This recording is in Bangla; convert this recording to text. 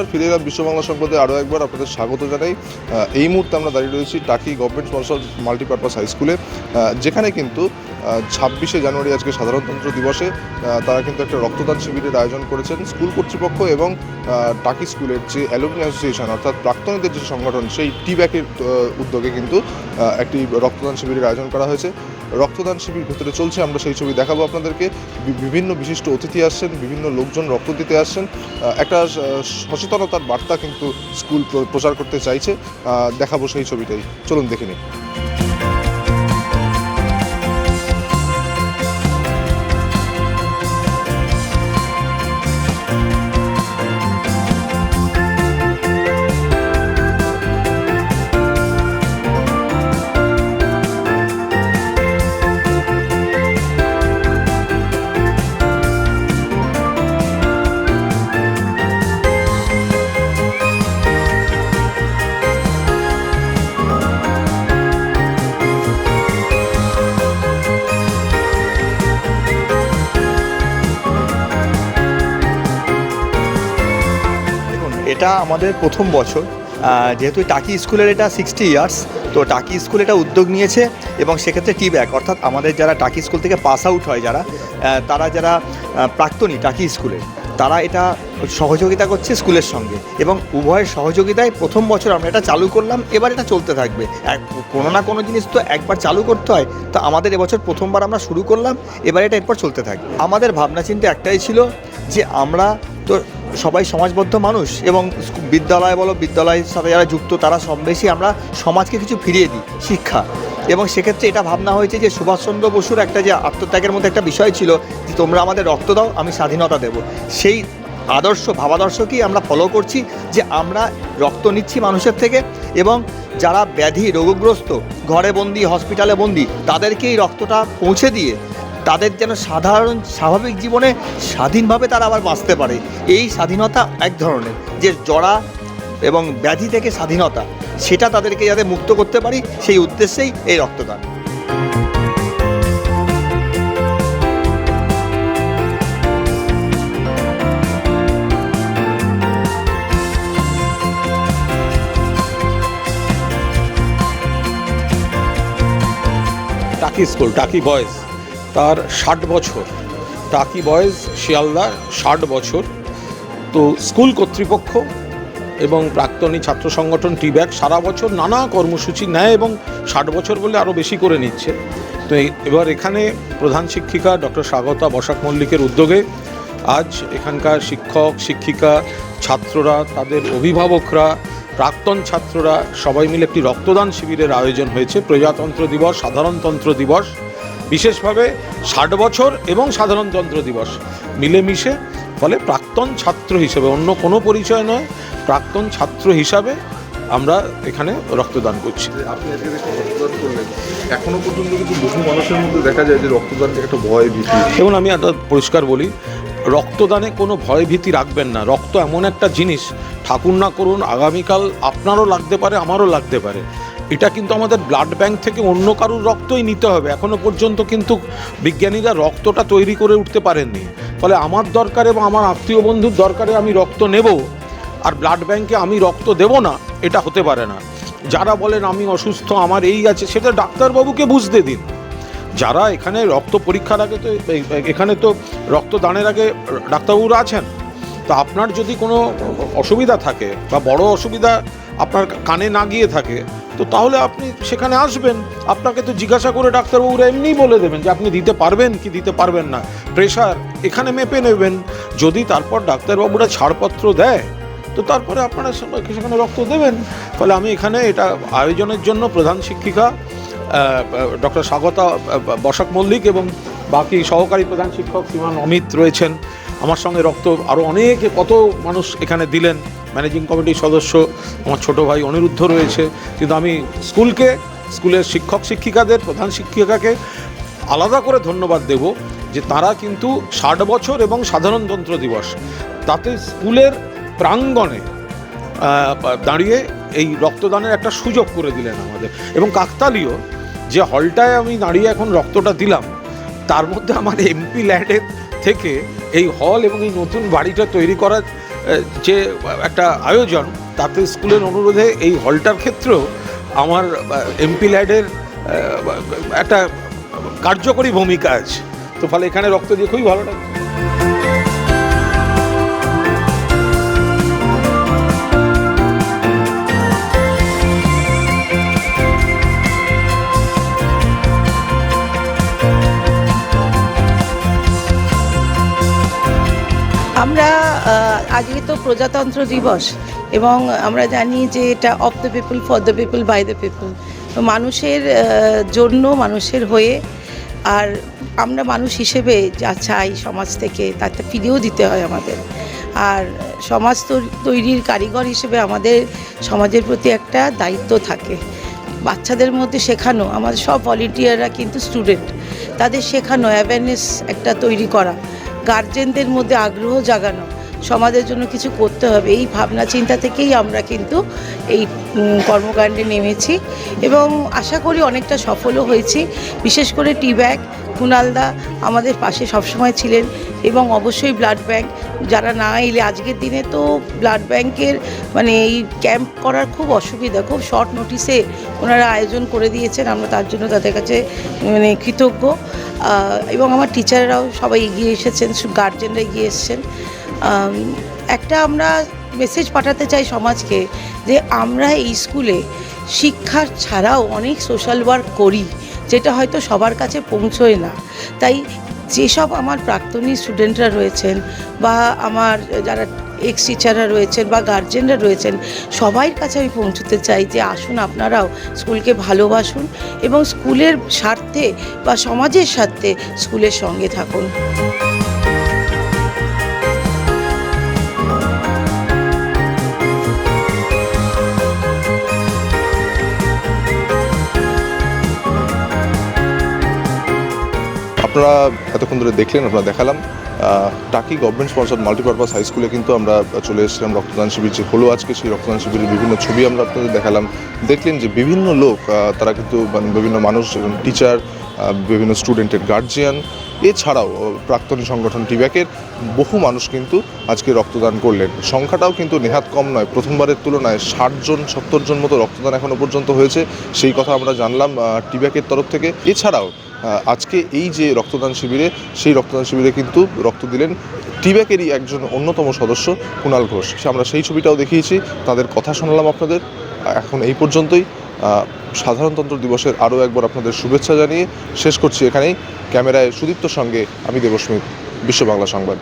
নমস্কার ফিরে এলাম বিশ্ব বাংলা সংবাদে। আরও একবার আপনাদের স্বাগত জানাই। এই মুহূর্তে আমরা দাঁড়িয়ে রয়েছি Taki government sponsor multipurpose high স্কুলে। যেখানে কিন্তু ছাব্বিশে জানুয়ারি আজকে সাধারণতন্ত্র দিবসে তারা কিন্তু একটা রক্তদান শিবিরের আয়োজন করেছেন। স্কুল কর্তৃপক্ষ এবং টাকি স্কুলের যে অ্যালুমিনি অ্যাসোসিয়েশন, অর্থাৎ প্রাক্তনীদের যে সংগঠন, সেই টি ব্যাকের উদ্যোগে কিন্তু একটি রক্তদান শিবিরের আয়োজন করা হয়েছে। রক্তদান শিবির ভেতরে চলছে, আমরা সেই ছবি দেখাবো আপনাদেরকে। বিভিন্ন বিশিষ্ট অতিথি আসছেন, বিভিন্ন লোকজন রক্ত দিতে আসছেন। একটা সচেতনতার বার্তা কিন্তু স্কুল প্র- প্রচার করতে চাইছে। দেখাবো সেই ছবিটাই। চলুন দেখে নিই। এটা আমাদের প্রথম বছর। যেহেতু টাকি স্কুলের এটা সিক্সটি ইয়ার্স তো টাকি স্কুল এটা উদ্যোগ নিয়েছে এবং সেক্ষেত্রে টি ব্যাক অর্থাৎ আমাদের যারা টাকি স্কুল থেকে পাস আউট হয় যারা তারা যারা প্রাক্তনী টাকি স্কুলের তারা এটা সহযোগিতা করছে স্কুলের সঙ্গে এবং উভয়ের সহযোগিতায় প্রথম বছর আমরা এটা চালু করলাম, এবার এটা চলতে থাকবে। এক, কোনো না কোনো জিনিস তো একবার চালু করতে হয়, তো আমাদের এবছর প্রথমবার আমরা শুরু করলাম, এবার এটা এরপর চলতে থাকবে। আমাদের ভাবনা চিন্তা একটাই ছিল যে আমরা তো সবাই সমাজবদ্ধ মানুষ এবং বিদ্যালয় বলো, বিদ্যালয়ের সাথে যারা যুক্ত তারা সব বেশি আমরা সমাজকে কিছু ফিরিয়ে দিই, শিক্ষা। এবং সেক্ষেত্রে এটা ভাবনা হয়েছে যে সুভাষচন্দ্র বসুর একটা যে আত্মত্যাগের মধ্যে একটা বিষয় ছিল যে তোমরা আমাদের রক্ত দাও, আমি স্বাধীনতা দেব। সেই আদর্শ, ভাবাদর্শকেই আমরা ফলো করছি যে আমরা রক্ত নিচ্ছি মানুষের থেকে এবং যারা ব্যাধি, রোগগ্রস্ত, ঘরে বন্দি হসপিটালে বন্দি তাদেরকে এই রক্তটা পৌঁছে দিয়ে তাদের যেন সাধারণ, স্বাভাবিক জীবনে স্বাধীনভাবে তারা আবার বাঁচতে পারে। এই স্বাধীনতা এক ধরনের, যে জড়া এবং ব্যাধি থেকে স্বাধীনতা, সেটা তাদেরকে যাতে মুক্ত করতে পারি, সেই উদ্দেশ্যেই এই রক্তদান। Taki school, Taki boys. তার ষাট বছর। টাকি বয়েজ শিয়ালদা ষাট বছর। তো স্কুল কর্তৃপক্ষ এবং প্রাক্তনী ছাত্র সংগঠন টিব্যাক সারা বছর নানা কর্মসূচি নেয় এবং ষাট বছর বলে আরও বেশি করে নিচ্ছে। তো এবার এখানে প্রধান শিক্ষিকা ডক্টর স্বাগতা বসাক মল্লিকের উদ্যোগে আজ এখানকার শিক্ষক, শিক্ষিকা, ছাত্ররা, তাদের অভিভাবকরা, প্রাক্তন ছাত্ররা সবাই মিলে একটি রক্তদান শিবিরের আয়োজন হয়েছে। প্রজাতন্ত্র দিবস, সাধারণতন্ত্র দিবস। বিশেষভাবে ষাট বছর এবং সাধারণতন্ত্র দিবস। মিলেমিশে ফলে প্রাক্তন ছাত্র হিসেবে অন্য কোনো পরিচয় নয় প্রাক্তন ছাত্র হিসাবে আমরা এখানে রক্তদান করছি। আপনি আজকে রক্তদান করলেন। এখনও পর্যন্ত কিন্তু বহু মানুষের মধ্যে দেখা যায় যে রক্তদান একটা ভয় ভীতি। এবং আমি একটা পরিষ্কার বলি রক্তদানে কোনো ভয় ভীতি রাখবেন না। রক্ত এমন একটা জিনিস ঠাকুর না করুন আগামীকাল আপনারও লাগতে পারে আমারও লাগতে পারে। এটা কিন্তু আমাদের ব্লাড ব্যাংক থেকে অন্য কারুর রক্তই নিতে হবে। এখনও পর্যন্ত কিন্তু বিজ্ঞানীরা রক্তটা তৈরি করে উঠতে পারেননি। ফলে আমার দরকারে বা আমার আত্মীয় বন্ধুর দরকারে আমি রক্ত নেব আর ব্লাড ব্যাংকে আমি রক্ত দেব না, এটা হতে পারে না। যারা বলেন আমি অসুস্থ, আমার এই আছে, সেটা ডাক্তারবাবুকে বুঝতে দিন। যারা এখানে রক্ত পরীক্ষার আগে তো, এখানে তো রক্ত দানের আগে ডাক্তারবাবুরা আছেন, তো আপনার যদি কোনো অসুবিধা থাকে বা বড় অসুবিধা আপনার কানে না গিয়ে থাকে তো তাহলে আপনি সেখানে আসবেন। আপনাকে তো জিজ্ঞাসা করে ডাক্তারবাবুরা এমনিই বলে দেবেন যে আপনি দিতে পারবেন কি দিতে পারবেন না। প্রেশার এখানে মেপে নেবেন। যদি তারপর ডাক্তারবাবুরা ছাড়পত্র দেয়, তো তারপরে আপনারা সেখানে রক্ত দেবেন। ফলে আমি এখানে এটা আয়োজনের জন্য প্রধান শিক্ষিকা ডক্টর স্বাগতা বসাক মল্লিক এবং বাকি সহকারী প্রধান শিক্ষক শ্রীমান অমিত রয়েছেন। আমার সঙ্গে রক্ত আরও অনেক, কত মানুষ এখানে দিলেন। ম্যানেজিং কমিটির সদস্য, আমার ছোট ভাই অনিরুদ্ধ রয়েছে। কিন্তু আমি স্কুলকে, স্কুলের শিক্ষক শিক্ষিকাদের, প্রধান শিক্ষিকাকে আলাদা করে ধন্যবাদ দেব যে তারা কিন্তু ষাট বছর এবং সাধারণতন্ত্র দিবস, তাতে স্কুলের প্রাঙ্গণে দাঁড়িয়ে এই রক্তদানের একটা সুযোগ করে দিলেন আমাদের। এবং কাকতালীয়, যে হলটায় আমি দাঁড়িয়ে এখন রক্তটা দিলাম, তার মধ্যে আমার এমপি ল্যান্ডের থেকে এই হল এবং এই নতুন বাড়িটা তৈরি করার যে একটা আয়োজন, তাতে স্কুলের অনুরোধে এই হলটার ক্ষেত্রেও আমার এমপি ল্যাডের একটা কার্যকরী ভূমিকা আছে। তো ফলে এখানে রক্ত দিয়ে খুবই ভালো লাগে আমরা আজকে তো প্রজাতন্ত্র দিবস এবং আমরা জানি যে এটা of the people for the people by the people মানুষের জন্য মানুষের হয়ে আর আমরা মানুষ হিসেবে যা চাই সমাজ থেকে তাতে ফিরেও দিতে হয় আমাদের। আর সমাজ তৈরির কারিগর হিসেবে আমাদের সমাজের প্রতি একটা দায়িত্ব থাকে। বাচ্চাদের মধ্যে শেখানো, আমাদের সব ভলেন্টিয়াররা কিন্তু স্টুডেন্ট তাদের শেখানো অ্যাওয়ারনেস একটা তৈরি করা। গার্জেনদের মধ্যে আগ্রহ জাগানো। সমাজের জন্য কিছু করতে হবে। এই ভাবনা, চিন্তা থেকেই আমরা কিন্তু এই কর্মকাণ্ডে নেমেছি এবং আশা করি অনেকটা সফলও হয়েছি। বিশেষ করে টি ব্যাগ কুনালদা আমাদের পাশে সবসময় ছিলেন এবং অবশ্যই ব্লাড ব্যাংক যারা না এলে আজকের দিনে তো ব্লাড ব্যাংকের মানে এই ক্যাম্প করার খুব অসুবিধা, খুব শর্ট নোটিসে ওনারা আয়োজন করে দিয়েছেন, আমরা তার জন্য তাদের কাছে মানে কৃতজ্ঞ। এবং আমার টিচাররাও সবাই এগিয়ে এসেছেন গার্জেনরা এগিয়ে এসেছেন। একটা আমরা মেসেজ পাঠাতে চাই সমাজকে যে আমরা এই স্কুলে শিক্ষার ছাড়াও অনেক সোশ্যাল ওয়ার্ক করি। যেটা হয়তো সবার কাছে পৌঁছয় না। তাই যেসব আমার প্রাক্তনী স্টুডেন্টরা রয়েছেন বা আমার যারা এক্স টিচাররা রয়েছেন বা গার্জেনরা রয়েছেন সবাই কাছে আমি পৌঁছতে চাই যে আসুন আপনারাও স্কুলকে ভালোবাসুন এবং স্কুলের স্বার্থে বা সমাজের স্বার্থে স্কুলের সঙ্গে থাকুন। আপনারা এতক্ষণ ধরে দেখলেন, আপনারা দেখালাম Taki government sponsor multipurpose high স্কুলে কিন্তু আমরা চলে এসেছিলাম রক্তদান শিবির, যে হলো আজকে সেই রক্তদান শিবিরের বিভিন্ন ছবি আমরা আপনাদের দেখালাম। দেখলেন যে বিভিন্ন লোক তারা কিন্তু মানে বিভিন্ন মানুষ টিচার বিভিন্ন স্টুডেন্টের গার্জিয়ান এছাড়াও প্রাক্তনী সংগঠন টিব্যাকের বহু মানুষ কিন্তু আজকে রক্তদান করলেন। সংখ্যাটাও কিন্তু নেহাত কম নয়, প্রথমবারের তুলনায় ষাট জন, সত্তর জন মতো রক্তদান এখনও পর্যন্ত হয়েছে। সেই কথা আমরা জানলাম টিব্যাকের তরফ থেকে। এছাড়াও আজকে এই যে রক্তদান শিবিরে, সেই রক্তদান শিবিরে কিন্তু রক্ত দিলেন টিব্যাকেরই একজন অন্যতম সদস্য কুণাল ঘোষ। আমরা সেই ছবিটাও দেখিয়েছি, তাদের কথা শোনালাম আপনাদের। এখন এই পর্যন্তই। সাধারণতন্ত্র দিবসের আরও একবার আপনাদের শুভেচ্ছা জানিয়ে শেষ করছি এখানেই। ক্যামেরায় সুদীপ্তর সঙ্গে আমি দেবস্মিত, বিশ্ব বাংলা সংবাদ।